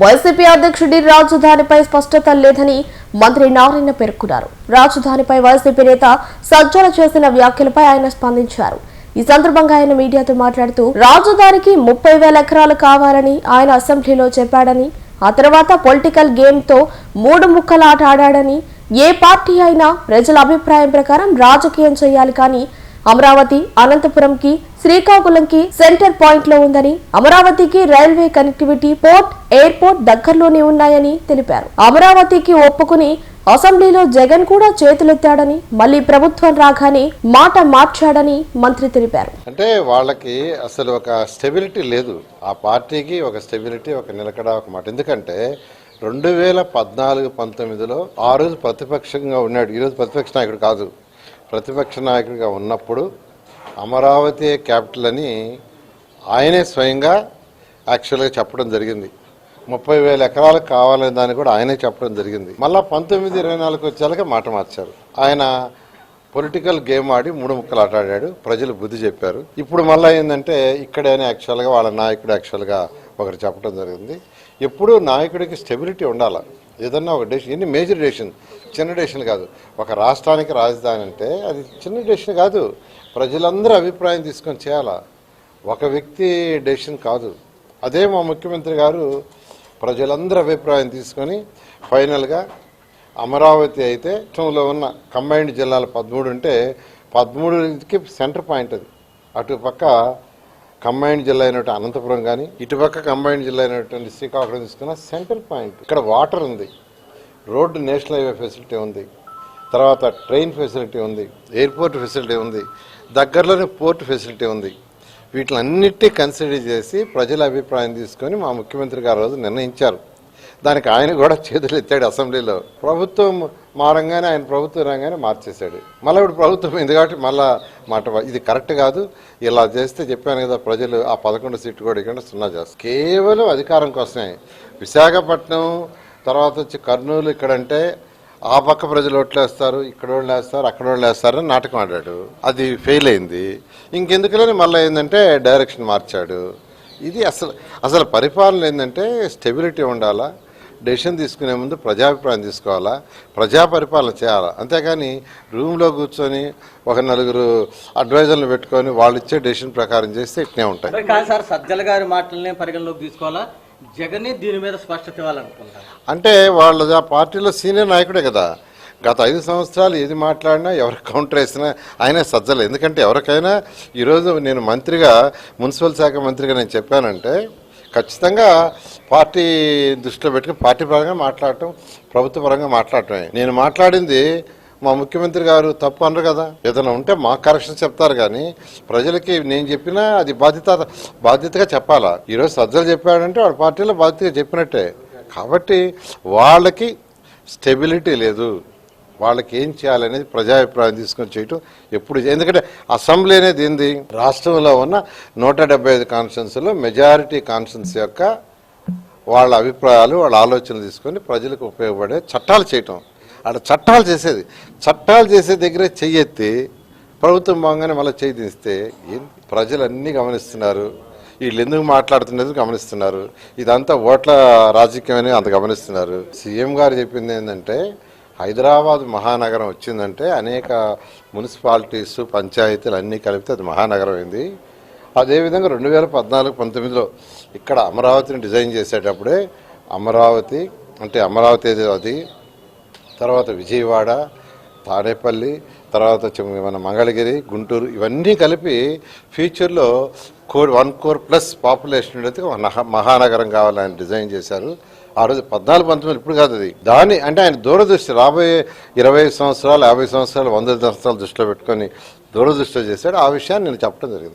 YCP అధ్యక్షుడి రాజధానిపై స్పష్టత లేదని మంత్రి నారాయణ పేర్కొన్నారు. రాజధానిపై వైసీపీ నేత సజ్జల చేసిన వ్యాఖ్యలపై ఆయన స్పందించారు. ఈ సందర్భంగా ఆయన మీడియాతో మాట్లాడుతూ రాజధానికి ముప్పై వేల ఎకరాలు కావాలని ఆయన అసెంబ్లీలో చెప్పాడని ఆ తర్వాత పొలిటికల్ గేమ్తో మూడు ముక్కల ఆట ఆడాడని ఏ పార్టీ అయినా ప్రజల అభిప్రాయం ప్రకారం రాజకీయం చేయాలి కానీ అమరావతి అనంతపురంకి శ్రీకాకుళంకి సెంటర్ పాయింట్లో ఉందని అమరావతికి రైల్వే కనెక్టివిటీ పోర్ట్ ఎయిర్పోర్ట్ దగ్గరలోనే ఉన్నాయని తెలిపారు. అమరావతికి ఒప్పుకుని అసెంబ్లీలో జగన్ కూడా చేతులెత్తాడని మళ్ళీ ప్రభుత్వం రాగానే మాట మార్చాడని మంత్రి తెలిపారు. అంటే వాళ్ళకి అసలు ఒక స్టెబిలిటీ లేదు. ఆ పార్టీకి ఒక స్టెబిలిటీ ఒక నిలకడ ఒక మాట. ఎందుకంటే రెండు వేల పద్నాలుగు పంతొమ్మిదిలో ఆ రోజు ప్రతిపక్షంగా ఉన్నాడు. ఈరోజు ప్రతిపక్ష నాయకుడు కాదు. ప్రతిపక్ష నాయకుడిగా ఉన్నప్పుడు అమరావతి క్యాపిటల్ అని ఆయనే స్వయంగా యాక్చువల్గా చెప్పడం జరిగింది. ముప్పై వేల ఎకరాలకు కావాలనే దాన్ని కూడా ఆయనే చెప్పడం జరిగింది. మళ్ళీ పంతొమ్మిది ఇరవై నాలుగు వచ్చేలాగా మాట మార్చారు. ఆయన పొలిటికల్ గేమ్ ఆడి మూడు ముక్కలు ఆట ఆడాడు. ప్రజలు బుద్ధి చెప్పారు. ఇప్పుడు మళ్ళీ ఏంటంటే ఇక్కడైనా యాక్చువల్గా వాళ్ళ నాయకుడు యాక్చువల్గా ఒకరు చెప్పడం జరిగింది. ఎప్పుడూ నాయకుడికి స్టెబిలిటీ ఉండాలి. ఏదన్నా ఒక డెసిషన్ ఎన్ని మేజర్ డెసిషన్ చిన్న డెసిషన్ కాదు. ఒక రాష్ట్రానికి రాజధాని అంటే అది చిన్న డెసిషన్ కాదు. ప్రజలందరూ అభిప్రాయం తీసుకొని చేయాలా? ఒక వ్యక్తి డెసిషన్ కాదు. అదే మా ముఖ్యమంత్రి గారు ప్రజలందరి అభిప్రాయం తీసుకొని ఫైనల్గా అమరావతి అయితే రాష్ట్రంలో ఉన్న కంబైన్డ్ జిల్లాలు పదమూడు ఉంటే పదమూడుకి సెంటర్ పాయింట్ అది. అటు పక్క కంబైన్డ్ జిల్లా అయినటువంటి అనంతపురం కానీ ఇటుపక్క కంబైన్డ్ జిల్లా అయినటువంటి శ్రీకాకుళం తీసుకున్న సెంట్రల్ పాయింట్. ఇక్కడ వాటర్ ఉంది. రోడ్డు నేషనల్ హైవే ఫెసిలిటీ ఉంది. తర్వాత ట్రైన్ ఫెసిలిటీ ఉంది. ఎయిర్పోర్ట్ ఫెసిలిటీ ఉంది. దగ్గరలోనే పోర్ట్ ఫెసిలిటీ ఉంది. వీటిని అన్నిటి కన్సిడర్ చేసి ప్రజల అభిప్రాయం తీసుకొని మా ముఖ్యమంత్రి గారు రోజు నిర్ణయించారు. దానికి ఆయన కూడా చేతులు ఎత్తాడు అసెంబ్లీలో. ప్రభుత్వం మారంగానే ఆయన ప్రభుత్వం రాగానే మార్చేశాడు. మళ్ళీ ఇప్పుడు ప్రభుత్వం ఉంది కాబట్టి మళ్ళా మాట ఇది కరెక్ట్ కాదు. ఇలా చేస్తే చెప్పాను కదా ప్రజలు ఆ పదకొండు సీట్లు కూడా ఇక్కడ సున్నా చేస్తారు కేవలం అధికారం కోసమే. విశాఖపట్నం తర్వాత వచ్చి కర్నూలు ఇక్కడంటే ఆ పక్క ప్రజలు ఓట్లేస్తారు ఇక్కడ వాళ్ళు వేస్తారు అక్కడ వాళ్ళు వేస్తారు అని నాటకం ఆడాడు. అది ఫెయిల్ అయింది. ఇంకెందుకులని మళ్ళీ ఏంటంటే డైరెక్షన్ మార్చాడు. ఇది అసలు అసలు పరిపాలన ఏంటంటే స్టెబిలిటీ ఉండాలా? డెసిషన్ తీసుకునే ముందు ప్రజాభిప్రాయం తీసుకోవాలా? ప్రజా పరిపాలన చేయాలా? అంతేగాని రూమ్లో కూర్చొని ఒక నలుగురు అడ్వైజర్లు పెట్టుకొని వాళ్ళు ఇచ్చే డెసిషన్ ప్రకారం చేస్తే ఇట్నే ఉంటాయి. కాదు సార్ సజ్జల గారి మాటలనే పరిగణలోకి తీసుకోవాలా? జగనే దీని మీద స్పష్టత ఇవ్వాలనుకుంటారు అంటే వాళ్ళ ఆ పార్టీలో సీనియర్ నాయకుడే కదా. గత ఐదు సంవత్సరాలు ఏది మాట్లాడినా ఎవరు కౌంటర్ వేసినా ఆయనే సజ్జలు. ఎందుకంటే ఎవరికైనా ఈరోజు నేను మంత్రిగా మున్సిపల్ శాఖ మంత్రిగా నేను చెప్పానంటే ఖచ్చితంగా పార్టీ దృష్టిలో పెట్టుకుని పార్టీ పరంగా మాట్లాడటం ప్రభుత్వ పరంగా మాట్లాడటమే. నేను మాట్లాడింది మా ముఖ్యమంత్రి గారు తప్పు అనరు కదా. ఏదైనా ఉంటే మా కరెక్షన్ చెప్తారు కానీ ప్రజలకి నేను చెప్పినా అది బాధ్యత బాధ్యతగా చెప్పాలా? ఈరోజు సజ్జలు చెప్పాడంటే వాడు పార్టీలో బాధ్యతగా చెప్పినట్టే. కాబట్టి వాళ్ళకి స్టెబిలిటీ లేదు. వాళ్ళకి ఏం చేయాలనేది ప్రజాభిప్రాయం తీసుకొని చేయటం ఎప్పుడు ఎందుకంటే అసెంబ్లీ అనేది ఏంది? రాష్ట్రంలో ఉన్న నూట డెబ్బై ఐదు కాన్స్టిట్యున్సీలో మెజారిటీ కాన్స్టిట్యున్సీ యొక్క వాళ్ళ అభిప్రాయాలు వాళ్ళ ఆలోచనలు తీసుకొని ప్రజలకు ఉపయోగపడే చట్టాలు చేయటం. అక్కడ చట్టాలు చేసేది. చట్టాలు చేసే దగ్గరే చెయ్యెత్తి ప్రభుత్వం బాగానే మళ్ళీ చేయి తీస్తే ప్రజలు అన్నీ గమనిస్తున్నారు. వీళ్ళు ఎందుకు మాట్లాడుతున్నది గమనిస్తున్నారు. ఇదంతా ఓట్ల రాజకీయమని అంత గమనిస్తున్నారు. సీఎం గారు చెప్పింది ఏంటంటే హైదరాబాద్ మహానగరం వచ్చిందంటే అనేక మున్సిపాలిటీస్ పంచాయతీలు అన్నీ కలిపితే అది మహానగరం అయింది. అదేవిధంగా రెండు వేల పద్నాలుగు పంతొమ్మిదిలో ఇక్కడ అమరావతిని డిజైన్ చేసేటప్పుడే అమరావతి అంటే అమరావతి అది తర్వాత విజయవాడ తాడేపల్లి తర్వాత మన మంగళగిరి గుంటూరు ఇవన్నీ కలిపి ఫ్యూచర్లో core one core plus population ఉండేది మహానగరం కావాలని డిజైన్ చేశారు. ఆ రోజు పద్నాలుగు పంతొమ్మిది ఇప్పుడు కాదు అది. దాన్ని అంటే ఆయన దూరదృష్టి రాబోయే ఇరవై సంవత్సరాలు యాభై సంవత్సరాలు వంద సంవత్సరాలు దృష్టిలో పెట్టుకొని దూరదృష్టిలో చేశాడు. ఆ విషయాన్ని నేను చెప్పడం జరిగింది.